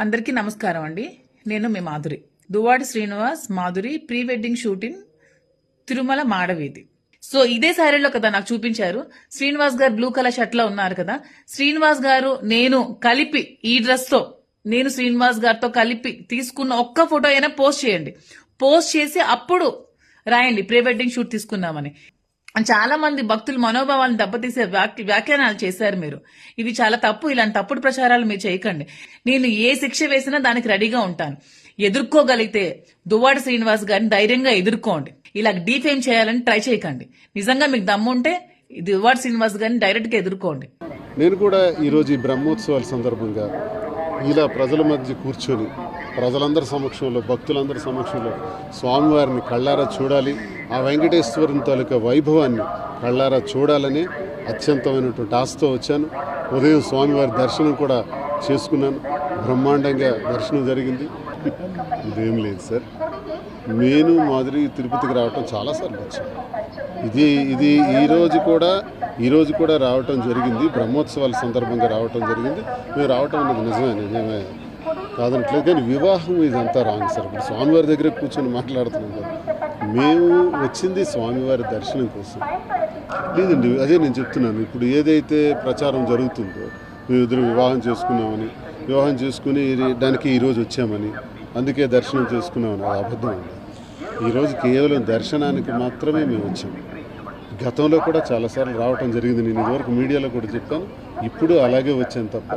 అందరికీ నమస్కారం అండి. నేను మీ Madhuri. Duvvada Srinivas Madhuri pre wedding shooting Tirumala మాడవీధి. So ఇదే శారీలో కదా నాకు చూపించారు. శ్రీనివాస్ గారు బ్లూ కలర్ షర్ట్లో ఉన్నారు కదా. శ్రీనివాస్ గారు నేను కలిపి ఈ డ్రెస్తో నేను శ్రీనివాస్ గారితో కలిపి తీసుకున్న ఒక్క ఫోటో అయినా పోస్ట్ చేయండి. పోస్ట్ చేసి అప్పుడు రాయండి. ప్రీ వెడ్డింగ్ షూట్ తీసుకుందామని. చాలా మంది భక్తులు మనోభావాలను దెబ్బతీసే వ్యాఖ్య వ్యాఖ్యానాలు చేశారు మీరు. ఇది చాలా తప్పు. ఇలాంటి తప్పుడు ప్రచారాలు మీరు చేయకండి. నేను ఏ శిక్ష వేసినా దానికి రెడీగా ఉంటాను. ఎదుర్కోగలిగితే దువ్వాడ శ్రీనివాస్ గారిని ధైర్యంగా ఎదుర్కోండి. ఇలా డీఫేమ్ చేయాలని ట్రై చేయకండి. నిజంగా మీకు దమ్ము ఉంటే దువ్వాడ శ్రీనివాస్ గారిని డైరెక్ట్గా ఎదుర్కోండి. నేను కూడా ఈరోజు ఈ బ్రహ్మోత్సవాల సందర్భంగా ఇలా ప్రజల మధ్య కూర్చొని ప్రజలందరి సమక్షంలో భక్తులందరి సమక్షంలో స్వామివారిని కళ్ళారా చూడాలి. ఆ వెంకటేశ్వరుని తాలూకా వైభవాన్ని కళ్ళారా చూడాలని అత్యంతమైనటువంటి ఆశతో వచ్చాను. ఉదయం స్వామివారి దర్శనం కూడా చేసుకున్నాను. బ్రహ్మాండంగా దర్శనం జరిగింది. ఇదేం లేదు సార్. నేను మాదిరి తిరుపతికి రావటం చాలాసార్లు వచ్చాను. ఇది ఇది ఈరోజు కూడా ఈరోజు కూడా రావటం జరిగింది. బ్రహ్మోత్సవాల సందర్భంగా రావటం జరిగింది. మేము రావటం అనేది నిజమే నిజమే. కాదనట్లేదు కానీ వివాహం ఇదంతా రాంగ్ సార్. ఇప్పుడు స్వామివారి దగ్గర కూర్చొని మాట్లాడుతున్నాం కదా మేము వచ్చింది స్వామివారి దర్శనం కోసం. లేదండి అదే నేను చెప్తున్నాను. ఇప్పుడు ఏదైతే ప్రచారం జరుగుతుందో మేము ఇద్దరు వివాహం చేసుకున్నామని వివాహం చేసుకుని ఇది- దానికి ఈరోజు వచ్చామని అందుకే దర్శనం చేసుకున్నామని అది అబద్ధం అండి. ఈరోజు కేవలం దర్శనానికి మాత్రమే మేము వచ్చాము గతంలో కూడా చాలాసార్లు రావటం జరిగింది. నేను ఇదివరకు మీడియాలో కూడా చెప్పాను. ఇప్పుడు అలాగే వచ్చాను తప్ప.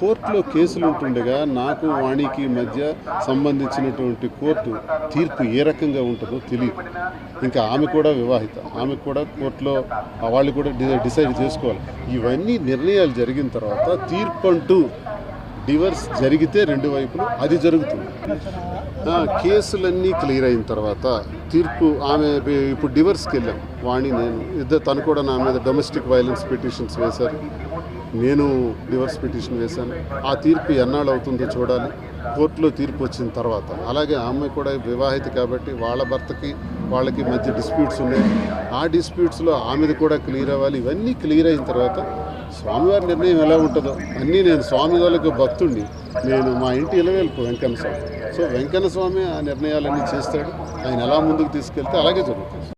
కోర్టులో కేసులు ఉంటుండగా నాకు వాణికి మధ్య సంబంధించినటువంటి కోర్టు తీర్పు ఏ రకంగా ఉంటుందో తెలియదు. ఇంకా ఆమె కూడా వివాహిత. ఆమె కూడా కోర్టులో వాళ్ళు కూడా డిసైడ్ చేసుకోవాలి. ఇవన్నీ నిర్ణయాలు జరిగిన తర్వాత తీర్పు అంటూ డివర్స్ జరిగితే రెండు వైపులు అది జరుగుతుంది. కేసులన్నీ క్లియర్ అయిన తర్వాత తీర్పు ఆమె ఇప్పుడు డివర్స్కి వెళ్ళాం. వాణి నేను ఇద్దరు తను కూడా నా మీద డొమెస్టిక్ వైలెన్స్ పిటిషన్స్ వేశారు. నేను డివర్స్ పిటిషన్ వేశాను. ఆ తీర్పు ఎన్నాళ్ళు అవుతుందో చూడాలి. కోర్టులో తీర్పు వచ్చిన తర్వాత. అలాగే ఆమె అమ్మాయి కూడా వివాహిత కాబట్టి వాళ్ళ భర్తకి వాళ్ళకి మధ్య డిస్ప్యూట్స్ ఉన్నాయి. ఆ డిస్ప్యూట్స్లో ఆమెది కూడా క్లియర్ అవ్వాలి. ఇవన్నీ క్లియర్ అయిన తర్వాత స్వామివారి నిర్ణయం ఎలా ఉంటుందో అన్నీ నేను స్వామి వాళ్ళకు భక్తుడిని నేను మా ఇంటి ఇలవేల్పు వెంకన్న స్వామి. సో వెంకన్న స్వామి ఆ నిర్ణయాలన్నీ చేస్తాడు. ఆయన ఎలా ముందుకు తీసుకెళ్తే అలాగే జరుగుతుంది.